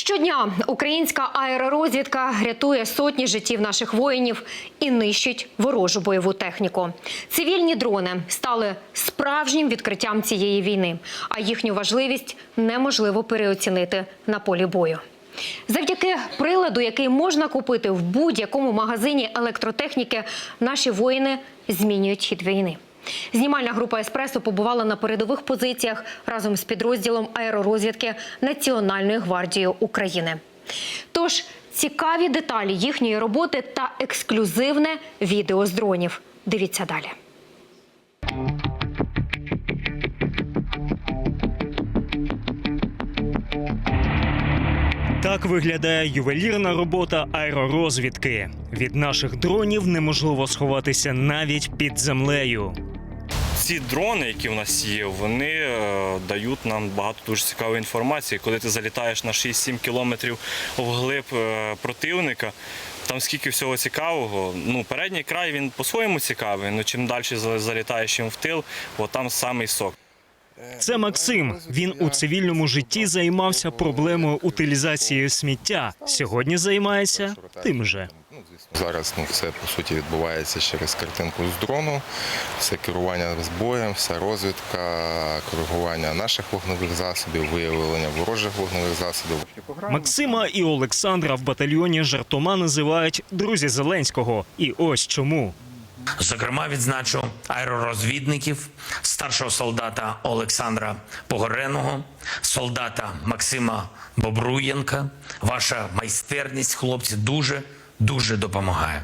Щодня українська аеророзвідка рятує сотні життів наших воїнів і нищить ворожу бойову техніку. Цивільні дрони стали справжнім відкриттям цієї війни, а їхню важливість неможливо переоцінити на полі бою. Завдяки приладу, який можна купити в будь-якому магазині електротехніки, наші воїни змінюють хід війни. Знімальна група Еспресо побувала на передових позиціях разом з підрозділом аеророзвідки Національної гвардії України. Тож цікаві деталі їхньої роботи та ексклюзивне відео з дронів. Дивіться далі. Так виглядає ювелірна робота аеророзвідки. Від наших дронів неможливо сховатися навіть під землею. Ці дрони, які в нас є, вони е, дають нам багато дуже цікавої інформації. Коли ти залітаєш на 6-7 кілометрів вглиб е, противника, там скільки всього цікавого. Ну, передній край він по-своєму цікавий, але чим далі залітаєш їм в тил, от там самий сок. Це Максим. Він у цивільному житті займався проблемою утилізації сміття. Сьогодні займається тим же. Зараз ну, все по суті відбувається через картинку з дрону, все керування з боєм, вся розвідка, коригування наших вогневих засобів, виявлення ворожих вогневих засобів. Максима і Олександра в батальйоні жартома називають друзі Зеленського. І ось чому. Зокрема, відзначу аеророзвідників, старшого солдата Олександра Погореного, солдата Максима Бобруєнка. Ваша майстерність, хлопці, дуже дуже допомагає.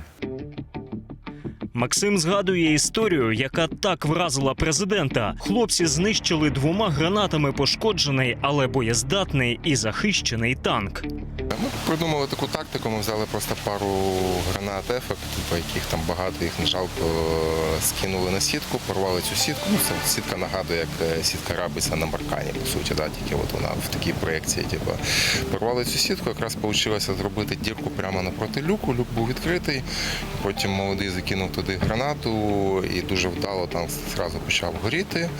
Максим згадує історію, яка так вразила президента. Хлопці знищили двома гранатами пошкоджений, але боєздатний і захищений танк. Ми придумали таку тактику. Ми взяли просто пару гранат ефект, яких там багато їх не жалко е, скинули на сітку, порвали цю сітку. Ну, це сітка нагадує, як е, сітка рабиться на маркані, по суті, да, тільки от вона в такій проєкції. Типу. Порвали цю сітку, якраз вийшло зробити дірку прямо напроти люку. Люк був відкритий. Потім молодий закинув туди гранату і дуже вдало танк зразу почав горіти.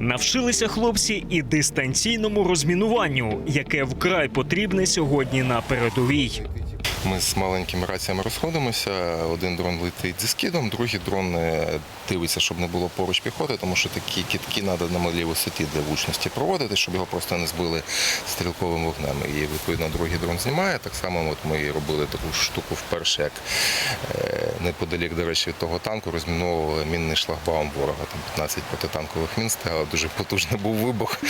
Навчилися хлопці і дистанційному розмінуванню, яке вкрай потрібне сьогодні на передовій. Ми з маленькими раціями розходимося. Один дрон летить зі скидом, другий дрон е, дивиться, щоб не було поруч піхоти, тому що такі кітки треба на малій висоті для влучності проводити, щоб його просто не збили стрілковим вогнем. І відповідно другий дрон знімає. Так само от ми робили таку штуку вперше, як е, неподалік, до речі, від того танку розміновували мінний шлагбаум ворога. Там 15 протитанкових мін стояло, дуже потужний був вибух.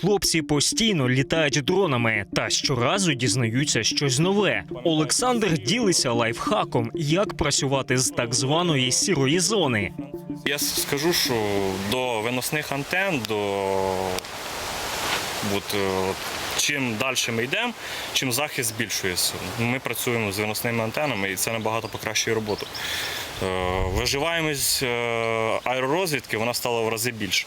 Хлопці постійно літають дронами та щоразу дізнаються щось нове. Олександр ділиться лайфхаком, як працювати з так званої сірої зони. Я скажу, що до виносних антен, до от, е, чим далі ми йдемо, чим захист збільшується. Ми працюємо з виносними антенами і це набагато покращує роботу. Е, Виживаємось е, аеророзвідки, вона стала в рази більше.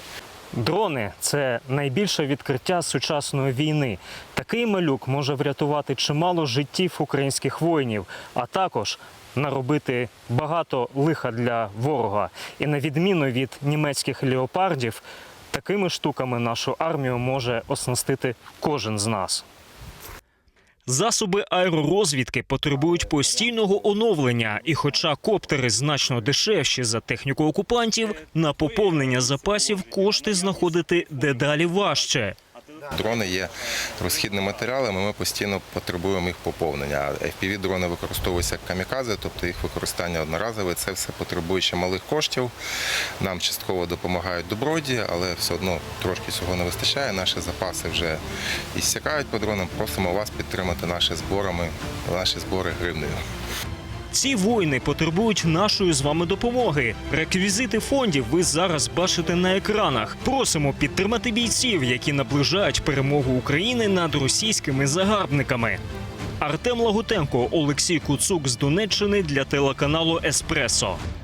Дрони це найбільше відкриття сучасної війни. Такий малюк може врятувати чимало життів українських воїнів, а також наробити багато лиха для ворога. І на відміну від німецьких леопардів, такими штуками нашу армію може оснастити кожен з нас. Засоби аеророзвідки потребують постійного оновлення, і хоча коптери значно дешевші за техніку окупантів, на поповнення запасів кошти знаходити дедалі важче. Дрони є розхідними матеріалами, ми постійно потребуємо їх поповнення. fpv дрони використовуються як камікази, тобто їх використання одноразове. Це все потребує ще малих коштів. Нам частково допомагають доброді, але все одно трошки цього не вистачає. Наші запаси вже іссякають по дронам. Просимо вас підтримати наші зборами, наші збори гривнею. Ці воїни потребують нашої з вами допомоги. Реквізити фондів ви зараз бачите на екранах. Просимо підтримати бійців, які наближають перемогу України над російськими загарбниками. Артем Лагутенко, Олексій Куцук з Донеччини для телеканалу Еспресо.